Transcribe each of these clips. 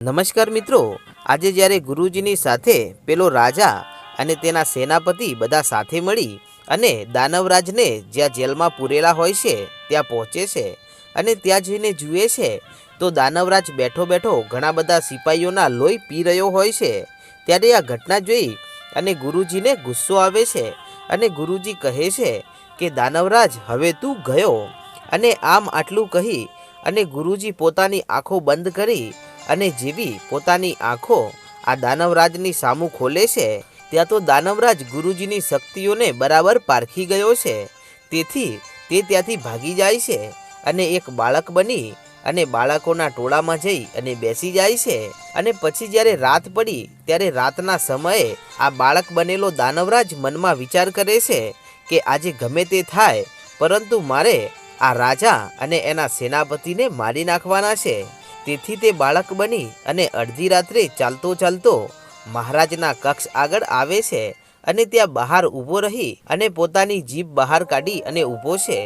નમસ્કાર મિત્રો, આજે જ્યારે ગુરુજીની સાથે પેલો રાજા અને તેના સેનાપતિ બધા સાથે મળી અને દાનવરાજને જ્યાં જેલમાં પૂરેલા હોય છે, ત્યાં પહોંચે છે અને ત્યાં જઈને જુએ છે, તો દાનવરાજ બેઠો બેઠો ઘણા બધા સિપાહીઓના લોહી પી રહ્યો હોય છે. ત્યારે આ ઘટના જોઈ અને ગુરુજીને ગુસ્સો આવે છે અને ગુરુજી કહે છે કે, દાનવરાજ, હવે તું ગયો. અને આમ આટલું કહી અને ગુરુજી પોતાની આંખો બંધ કરી અને જેવી પોતાની આંખો આ દાનવરાજની સામું ખોલે છે, ત્યાં તો દાનવરાજ ગુરુજીની શક્તિઓને બરાબર પારખી ગયો છે. તેથી તે ત્યાંથી ભાગી જાય છે અને એક બાળક બની અને બાળકોના ટોળામાં જઈ અને બેસી જાય છે. અને પછી જ્યારે રાત પડી, ત્યારે રાતના સમયે આ બાળક બનેલો દાનવરાજ મનમાં વિચાર કરે છે કે આજે ગમે તે થાય, પરંતુ મારે આ રાજા અને એના સેનાપતિને મારી નાખવાના છે. તેથી તે બાળક બની અને અડધી રાત્રે ચાલતો ચાલતો મહારાજના કક્ષ આગળ આવે છે અને ત્યાં બહાર ઊભો રહી અને પોતાની જીભ બહાર કાઢી અને ઊભો છે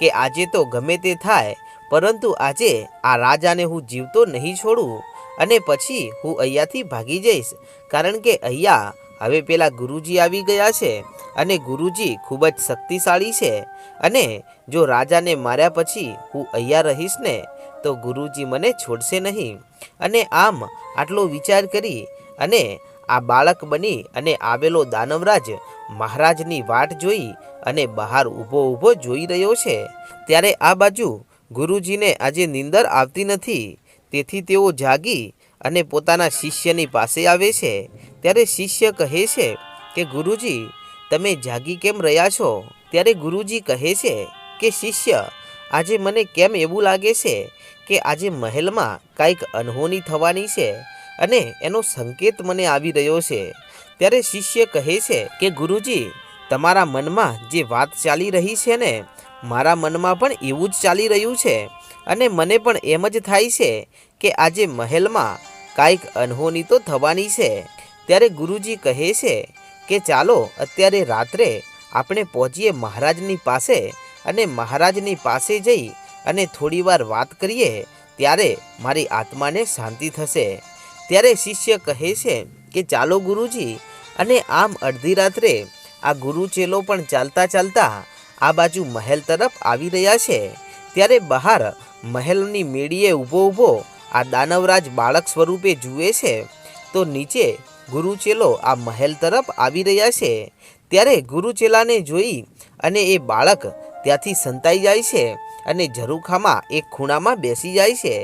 કે આજે તો ગમે તે થાય, પરંતુ આજે આ રાજાને હું જીવતો નહીં છોડું અને પછી હું અહીંયાથી ભાગી જઈશ. કારણ કે અહીંયા હવે પેલા ગુરુજી આવી ગયા છે અને ગુરુજી ખૂબ જ શક્તિશાળી છે અને જો રાજાને માર્યા પછી હું અહીંયા રહીશ ને તો ગુરુજી મને છોડશે નહીં. અને આમ આટલો વિચાર કરી અને આ બાળક બની અને આવેલો દાનવરાજ મહારાજની વાટ જોઈ અને બહાર ઊભો ઊભો જોઈ રહ્યો છે. ત્યારે આ બાજુ ગુરુજીને આજે નીંદર આવતી નથી. તેથી તેઓ જાગી અને પોતાના શિષ્યની પાસે આવે છે. ત્યારે શિષ્ય કહે છે કે, ગુરુજી, તમે જાગી કેમ રહ્યા છો? ત્યારે ગુરુજી કહે છે કે, શિષ્ય આજે મને કેમ એવું લાગે છે કે આજે મહેલમાં કાંઈક અનહોની થવાની છે અને એનો સંકેત મને આવી રહ્યો છે? ત્યારે શિષ્ય કહે છે કે, ગુરુજી, તમારા મનમાં જે વાત ચાલી રહી છે ને, મારા મનમાં પણ એવું જ ચાલી રહ્યું છે. અને મને પણ એમ જ થાય છે કે આજે મહેલમાં કાંઈક અનહોની તો થવાની છે. ત્યારે ગુરુજી કહે છે કે, ચાલો, અત્યારે રાત્રે આપણે પહોંચીએ મહારાજની પાસે અને મહારાજની પાસે જઈ અને થોડીવાર વાત કરીએ, ત્યારે મારી આત્માને શાંતિ થશે. ત્યારે શિષ્ય કહે છે કે, ચાલો ગુરુજી, અને આમ અડધી રાત્રે આ ગુરુ ચેલો પણ ચાલતા ચાલતા આ બાજુ મહેલ તરફ આવી રહ્યા છે. ત્યારે બહાર મહેલની મેળીએ ઊભો ઊભો આ દાનવરાજ બાળક સ્વરૂપે જુએ છે. તો નીચે ગુરુચેલો આ મહેલ તરફ આવી રહ્યા છે. ત્યારે ગુરુચેલાને જોઈ અને એ બાળક ત્યાંથી સંતાઈ જાય છે અને ઝરૂખામાં એક ખૂણામાં બેસી જાય છે.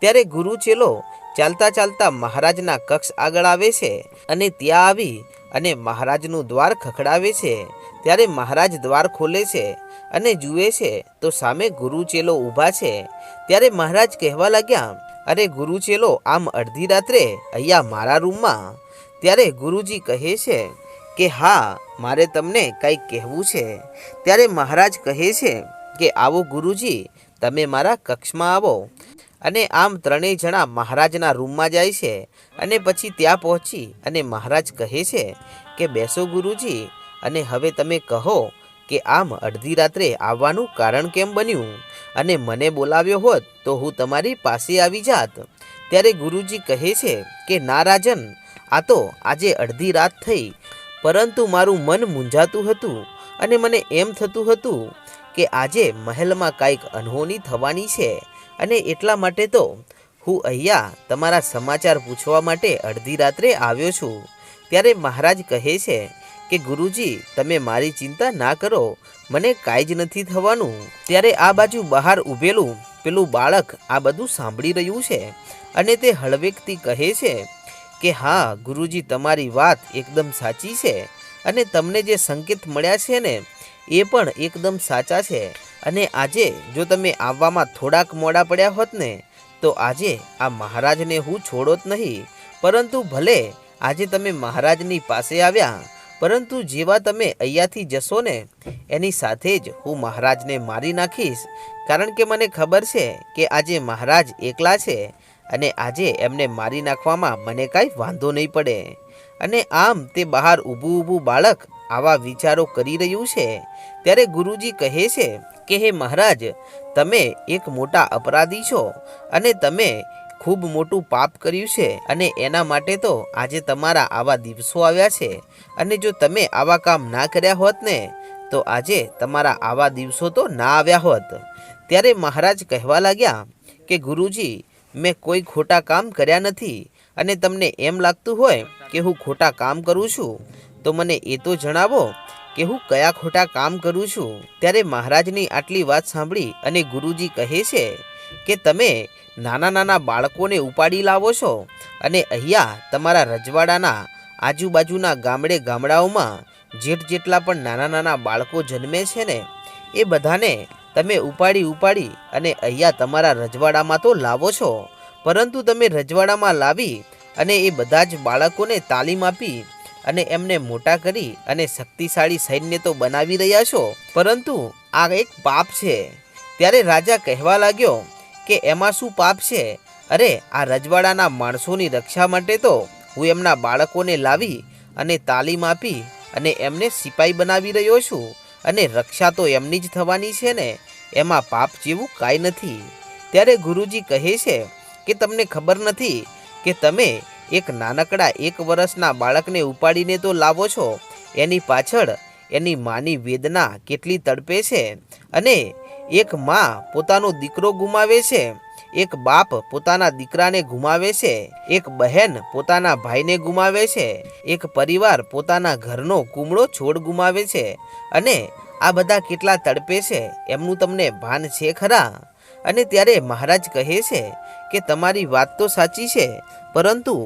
ત્યારે ગુરુચેલો ચાલતા ચાલતા મહારાજના કક્ષ આગળ આવે છે અને ત્યાં આવી અને મહારાજનું દ્વાર ખખડાવે છે. ત્યારે મહારાજ દ્વાર ખોલે છે અને જુએ છે તો સામે ગુરુચેલો ઊભા છે. ત્યારે મહારાજ કહેવા લાગ્યા, અરે ગુરુચેલો આમ અડધી રાત્રે અહીંયા મારા રૂમમાં. ત્યારે ગુરુજી કહે છે કે હા, મારે તમને કંઈક કહેવું છે. ત્યારે મહારાજ કહે છે કે, આવો ગુરુજી, તમે મારા કક્ષમાં આવો. અને આમ ત્રણેય જણા મહારાજના રૂમમાં જાય છે અને પછી ત્યાં પહોંચી અને મહારાજ કહે છે કે, બેસો ગુરુજી, અને હવે તમે કહો કે, આમ અડધી રાત્રે આવવાનું કારણ કેમ બન્યું? અને મને બોલાવ્યો હોત તો હું તમારી પાસે આવી જાત. ત્યારે ગુરુજી કહે છે કે, ના રાજન, આ તો આજે અડધી રાત થઈ પરંતુ મારું મન મૂંઝાતું હતું અને મને એમ થતું હતું કે આજે મહેલમાં કાંઈક અનહોની થવાની છે અને એટલા માટે તો હું અહીંયા તમારા સમાચાર પૂછવા માટે અડધી રાત્રે આવ્યો છું. ત્યારે મહારાજ કહે છે કે, ગુરુજી, તમે મારી ચિંતા ના કરો, મને કાંઈ જ નથી થવાનું. ત્યારે આ બાજુ બહાર ઊભેલું પેલું બાળક આ બધું સાંભળી રહ્યું છે અને તે હળવેકથી કહે છે કે હા, ગુરુજી તમારી વાત એકદમ સાચી છે અને તમને જે સંકેત મળ્યા છે ને, એ પણ એકદમ સાચા છે. અને આજે જો તમે આવવામાં થોડાક મોડા પડ્યા હોત ને, તો આજે આ મહારાજને હું છોડોત નહીં, પરંતુ ભલે આજે તમે મહારાજની પાસે આવ્યા, પરંતુ જેવા તમે અહીંયાથી જશો ને, એની સાથે જ હું મહારાજને મારી નાખીશ. કારણ કે મને ખબર છે કે આજે મહારાજ એકલા છે અને આજે એમને મારી નાખવામાં મને કાંઈ વાંધો નહીં પડે. અને આમ તે બહાર ઊભું ઊભું બાળક આવા વિચારો કરી રહ્યું છે. ત્યારે ગુરુજી કહે છે કે, હે મહારાજ, તમે એક મોટા અપરાધી છો અને તમે ખૂબ મોટું પાપ કર્યું છે અને એના માટે તો આજે તમારા આવા દિવસો આવ્યા છે. અને જો તમે આવા કામ ના કર્યા હોત ને, તો આજે તમારા આવા દિવસો તો ના આવ્યા હોત. ત્યારે મહારાજ કહેવા લાગ્યા કે, ગુરુજી મેં કોઈ ખોટા કામ કર્યા નથી અને તમને એમ લાગતું હોય કે હું ખોટા કામ કરું છું, તો મને એ તો જણાવો કે હું કયા ખોટા કામ કરું છું. ત્યારે મહારાજની આટલી વાત સાંભળી અને ગુરુજી કહે છે કે તમે નાના નાના બાળકોને ઉપાડી લાવો છો અને અહીંયા તમારા રજવાડાના આજુબાજુના ગામડે ગામડાઓમાં જેઠ જેટલા પણ નાના નાના બાળકો જન્મે છે ને, એ બધાને તમે ઉપાડી ઉપાડી અને અહીંયા તમારા રજવાડામાં તો લાવો છો, પરંતુ તમે રજવાડામાં લાવી અને એ બધા જ બાળકોને તાલીમ આપી અને એમને મોટા કરી અને શક્તિશાળી સૈન્ય તો બનાવી રહ્યા છો. પરંતુ આ એક પાપ છે. ત્યારે રાજા કહેવા લાગ્યો કે એમાં શું પાપ છે? અરે, આ રજવાડાના માણસોની રક્ષા માટે તો હું એમના બાળકોને લાવી અને તાલીમ આપી અને એમને સિપાઈ બનાવી રહ્યો છું અને રક્ષા તો એમની જ થવાની છે ને. એમાં પાપ જેવું કાંઈ નથી. ત્યારે ગુરુજી કહે છે કે તમને ખબર નથી કે તમે એક નાનકડા એક વર્ષના બાળકને ઉપાડીને તો લાવો છો, એની પાછળ એની માની વેદના કેટલી તડપે છે અને એક માં પોતાનો દીકરો ગુમાવે છે, એક બાપ પોતાના દીકરાને ગુમાવે છે, એક બહેન પોતાના ભાઈને ગુમાવે છે, એક પરિવાર પોતાના ઘરનો કુમળો છોડ ગુમાવે છે અને આ બધા કેટલા તડપે છે, એમનું તમને ભાન છે ખરા? અને ત્યારે મહારાજ કહે છે કે તમારી વાત તો સાચી છે, પરંતુ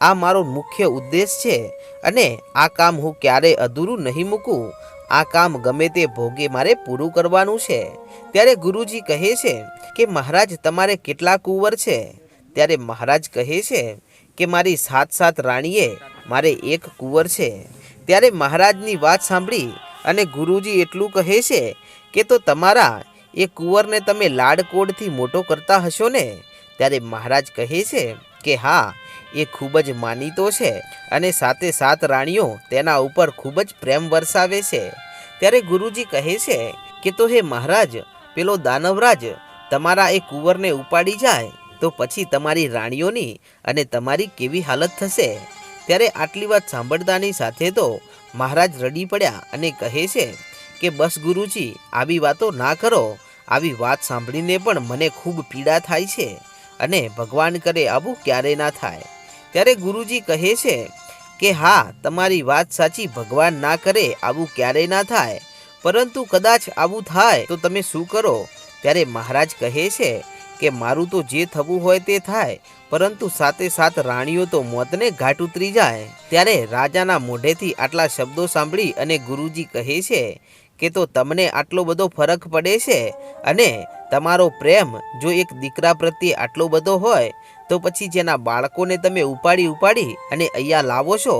આ મારો મુખ્ય ઉદ્દેશ છે અને આ કામ હું ક્યારે અધૂરું નહીં મૂકું. આ કામ ગમે તે ભોગે મારે પૂરું કરવાનું છે. ત્યારે ગુરુજી કહે છે કે મહારાજ તમારે કેટલા કુંવર છે? ત્યારે મહારાજ કહે છે કે મારી સાત સાત રાણીએ મારે એક કુંવર છે. ત્યારે મહારાજની વાત સાંભળી અને ગુરુજી એટલું કહે છે કે તો તમારા એ કુંવરને તમે લાડકોડથી મોટો કરતા હશો ને? ત્યારે મહારાજ કહે છે કે હા, એ ખૂબ જ માનીતો છે અને સાતે સાત રાણીઓ તેના ઉપર ખૂબ જ પ્રેમ વરસાવે છે. ત્યારે ગુરુજી કહે છે કે તો હે મહારાજ, પેલો દાનવરાજ, તમારા એ કુંવરને ઉપાડી જાય તો પછી તમારી રાણીઓની અને તમારી કેવી હાલત થશે? ત્યારે આટલી વાત સાંભળતાની સાથે તો મહારાજ રડી પડ્યા અને કહે છે કે, બસ ગુરુજી, આવી વાતો ના કરો. આવી વાત સાંભળીને પણ મને ખૂબ પીડા થાય છે અને ભગવાન કરે આવું ક્યારે ના થાય. ત્યારે ગુરુજી કહે છે કે, હા, તમારી વાત સાચી, ભગવાન ના કરે આવું ક્યારેય ના થાય. પરંતુ કદાચ આવું થાય તો તમે શું કરો? ત્યારે મહારાજ કહે છે કે મારું તો જે થવું હોય તે થાય, પરંતુ સાથે સાથ રાણીઓ તો મોતને ઘાટ ઉતરી જાય. ત્યારે રાજાના મોઢેથી આટલા શબ્દો સાંભળી અને ગુરુજી કહે છે કે તો તમને આટલો બધો ફરક પડે છે? અને તમારો પ્રેમ, જો એક દીકરા પ્રત્યે આટલો બધો હોય તો પછી જેના બાળકોને તમે ઉપાડી ઉપાડી અને અહીંયા લાવો છો,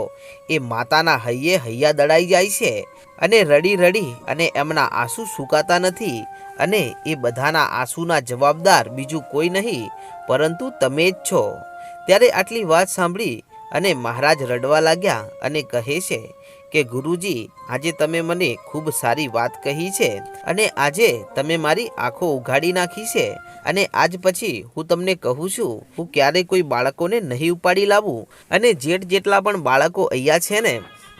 એ માતાના હૈયે હૈયા દડાઈ જાય છે અને રડી રડી અને એમના આંસુ સુકાતા નથી અને એ બધાના આંસુના જવાબદાર બીજું કોઈ નહીં, પરંતુ તમે જ છો. ત્યારે આટલી વાત સાંભળી અને મહારાજ રડવા લાગ્યા અને કહે છે કે ગુરુજી, આજે તમે મને ખૂબ સારી વાત કહી છે અને આજે તમે મારી આંખો ઉઘાડી નાખી છે અને આજ પછી હું તમને કહું છું, હું ક્યારેય કોઈ બાળકોને નહીં ઉપાડી લાવું અને જેટ જેટલા પણ બાળકો અહીંયા છે ને,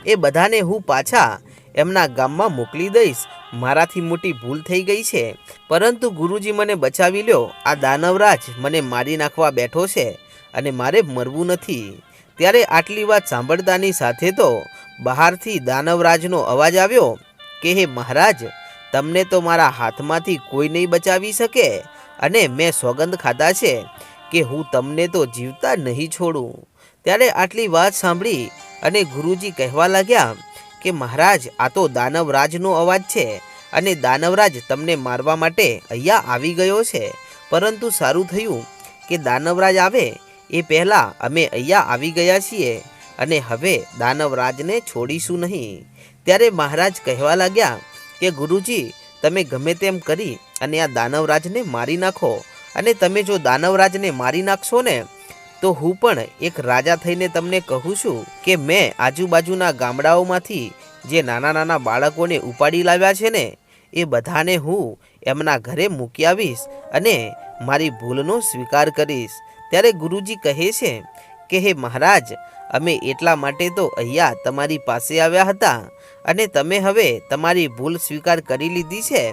એ બધાને હું પાછા એમના ગામમાં મોકલી દઈશ. મારાથી મોટી ભૂલ થઈ ગઈ છે. પરંતુ ગુરુજી મને બચાવી લ્યો. આ દાનવરાજ મને મારી નાખવા બેઠો છે અને મારે મરવું નથી. ત્યારે આટલી વાત સાંભળતાની સાથે તો બહારથી દાનવરાજનો અવાજ આવ્યો કે, હે મહારાજ, તમને તો મારા હાથમાંથી કોઈ નહીં બચાવી શકે અને મેં સોગંદ ખાધા છે કે હું તમને તો જીવતા નહીં છોડું. ત્યારે આટલી વાત સાંભળી અને ગુરુજી કહેવા લાગ્યા કે, મહારાજ, આ તો દાનવરાજનો અવાજ છે અને દાનવરાજ તમને મારવા માટે અહીંયા આવી ગયો છે. પરંતુ સારું થયું કે દાનવરાજ આવે એ પહેલાં અમે અહીંયા આવી ગયા છીએ. અને હવે દાનવરાજને છોડીશું નહીં. ત્યારે મહારાજ કહેવા લાગ્યા કે, ગુરુજી, તમે ગમે તેમ કરી અને આ દાનવરાજને મારી નાખો. અને તમે જો દાનવરાજને મારી નાખશો ને, તો હું પણ એક રાજા થઈને તમને કહું છું કે, મેં આજુબાજુના ગામડાઓમાંથી જે નાના નાના બાળકોને ઉપાડી લાવ્યા છે ને, એ બધાને હું એમના ઘરે મૂકી આવીશ અને મારી ભૂલનો સ્વીકાર કરીશ. ત્યારે ગુરુજી કહે છે કે, હે મહારાજ, અમે એટલા માટે તો અહીંયા તમારી પાસે આવ્યા હતા અને તમે હવે તમારી ભૂલ સ્વીકાર કરી લીધી છે.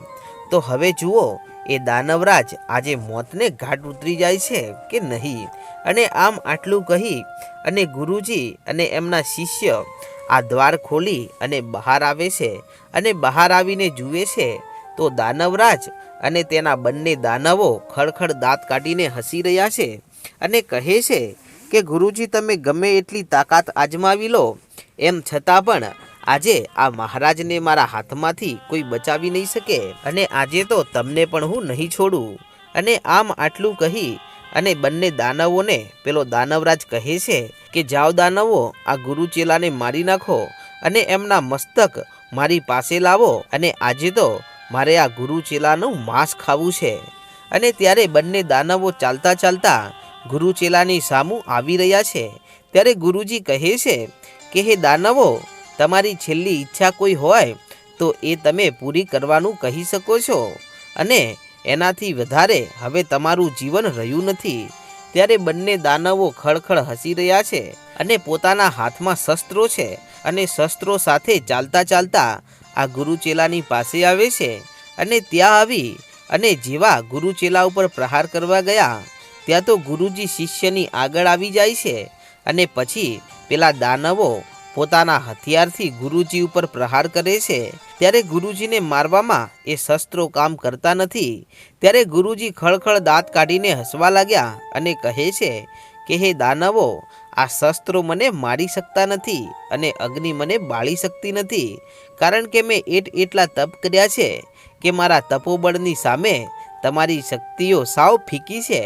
તો હવે જુઓ, એ દાનવરાજ આજે મોતને ઘાટ ઉતરી જાય છે કે નહીં? અને આમ આટલું કહી અને ગુરુજી અને એમના શિષ્ય આ દ્વાર ખોલી અને બહાર આવે છે અને બહાર આવીને જુએ છે. તો દાનવરાજ અને તેના બંને દાનવો ખડખડ દાંત કાઢીને હસી રહ્યા છે અને કહે છે કે ગુરુજી, તમે ગમે એટલી તાકાત આજમાવી લો. એમ છતાં પણ આજે આ મહારાજને મારા હાથમાંથી કોઈ બચાવી નહીં શકે. અને આજે તો તમને પણ હું નહીં છોડું. અને આમ આટલું કહી અને બંને દાનવોને, પેલો દાનવરાજ કહે છે કે, જાઓ દાનવો, આ ગુરુ ચેલાને મારી નાખો અને એમના મસ્તક મારી પાસે લાવો. અને આજે તો મારે આ ગુરુ ચેલાનું માંસ ખાવું છે. અને ત્યારે બંને દાનવો ચાલતા ચાલતા ગુરુ ચેલાની સામું આવી રહ્યા છે. ત્યારે ગુરુજી કહે છે કે, હે દાનવો, તમારી છેલ્લી ઈચ્છા કોઈ હોય તો એ તમે પૂરી કરવાનું કહી શકો છો. અને એનાથી વધારે હવે તમારું જીવન રહ્યું નથી. ત્યારે બંને દાનવો ખળખળ હસી રહ્યા છે અને પોતાના હાથમાં શસ્ત્રો છે અને શસ્ત્રો સાથે ચાલતા ચાલતા આ ગુરુ ચેલાની પાસે આવે છે. અને ત્યાં આવી અને જેવા ગુરુ ચેલા ઉપર પ્રહાર કરવા ગયા ત્યાં તો ગુરુજી શિષ્યની આગળ આવી જાય છે અને પછી પેલા દાનવો પોતાના હથિયારથી ગુરુજી ઉપર પ્રહાર કરે છે. ત્યારે ગુરુજીને મારવામાં એ શસ્ત્રો કામ કરતા નથી. ત્યારે ગુરુજી ખળખળ દાંત કાઢીને હસવા લાગ્યા અને કહે છે કે, હે દાનવો, આ શસ્ત્રો મને મારી શકતા નથી અને અગ્નિ મને બાળી શકતી નથી. કારણ કે મેં એટ એટલા તપ કર્યા છે કે મારા તપોબળની સામે તમારી શક્તિઓ સાવ ફીકી છે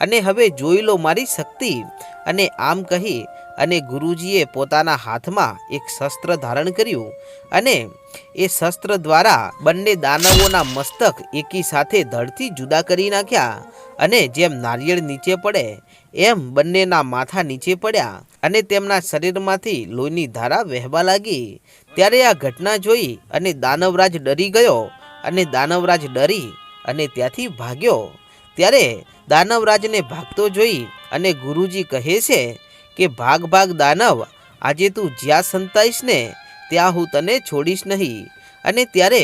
અને હવે જોઈ લો મારી શક્તિ. અને આમ કહી, અને ગુરુજીએ પોતાના હાથમાં એક શસ્ત્ર ધારણ કર્યું. અને એ શસ્ત્ર દ્વારા બંને દાનવોના મસ્તક એકી સાથે ધડથી જુદા કરી નાખ્યા. અને જેમ નારિયેળ નીચે પડે, એમ બંનેના માથા નીચે પડ્યા. અને તેમના શરીરમાંથી લોહીની ધારા વહેવા લાગી. ત્યારે આ ઘટના જોઈ, અને દાનવરાજ ડરી ગયો. અને દાનવરાજ ડરી, અને ત્યાંથી ભાગ્યો. ત્યારે દાનવરાજને ભાગતો જોઈ અને ગુરુજી કહે છે કે, ભાગ ભાગ દાનવ, આજે તું જ્યાં સંતાઈશ ને, ત્યાં હું તને છોડીશ નહીં. અને ત્યારે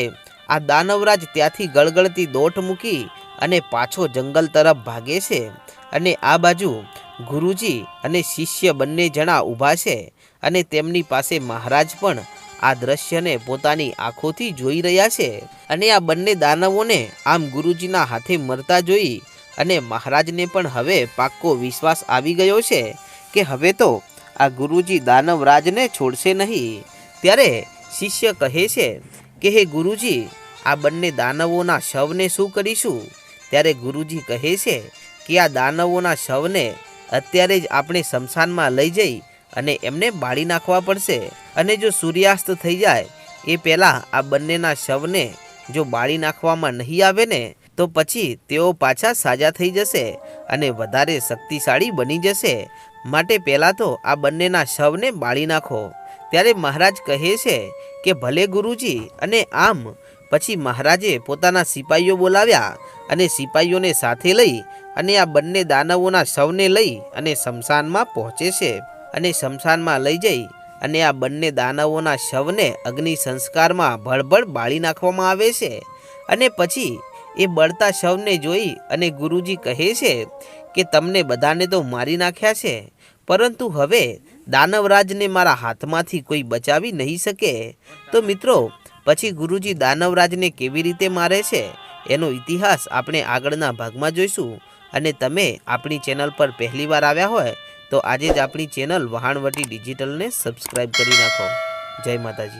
આ દાનવરાજ ત્યાંથી ગળગળતી દોટ મૂકી અને પાછો જંગલ તરફ ભાગે છે અને આ બાજુ ગુરુજી અને શિષ્ય બંને જણા ઊભા છે અને તેમની પાસે મહારાજ પણ આ દ્રશ્યને પોતાની આંખોથી જોઈ રહ્યા છે અને આ બંને દાનવોને આમ ગુરુજીના હાથે મરતા જોઈ અને મહારાજને પણ હવે પાક્કો વિશ્વાસ આવી ગયો છે કે હવે તો આ ગુરુજી દાનવરાજને છોડશે નહીં. ત્યારે શિષ્ય કહે છે કે, હે ગુરુજી, આ બંને દાનવોના શવને શું કરીશું? ત્યારે ગુરુજી કહે છે કે, આ દાનવોના શવને અત્યારે જ આપણે શમશાનમાં લઈ જઈ અને એમને બાળી નાખવા પડશે. અને જો સૂર્યાસ્ત થઈ જાય, એ પહેલાં આ બંનેના શવને જો બાળી નાખવામાં નહીં આવે ને તો પછી તેઓ પાછા સાજા થઈ જશે અને વધારે શક્તિશાળી બની જશે. માટે પહેલાં તો આ બંનેના શવને બાળી નાખો. ત્યારે મહારાજ કહે છે કે, ભલે ગુરુજી, અને આમ. પછી મહારાજે પોતાના સિપાહીઓ બોલાવ્યા અને સિપાહીઓને સાથે લઈ અને આ બંને દાનવોના શવને લઈ અને શમશાનમાં પહોંચે છે. અને શમશાનમાં લઈ જઈ અને આ બંને દાનવોના શવને અગ્નિ સંસ્કારમાં ભળભળ બાળી નાખવામાં આવે છે. અને પછી એ બળતા શવને જોઈ અને ગુરુજી કહે છે કે તમને બધાને તો મારી નાખ્યા છે, પરંતુ હવે દાનવરાજને મારા હાથમાંથી કોઈ બચાવી નહીં શકે. તો મિત્રો, પછી ગુરુજી દાનવરાજને કેવી રીતે મારે છે, એનો ઇતિહાસ આપણે આગળના ભાગમાં જોઈશું. અને તમે આપણી ચેનલ પર પહેલીવાર આવ્યા હોય, તો આજે જ આપણી ચેનલ વહાણવટી ડિજિટલને સબસ્ક્રાઈબ કરી નાખો. જય માતાજી.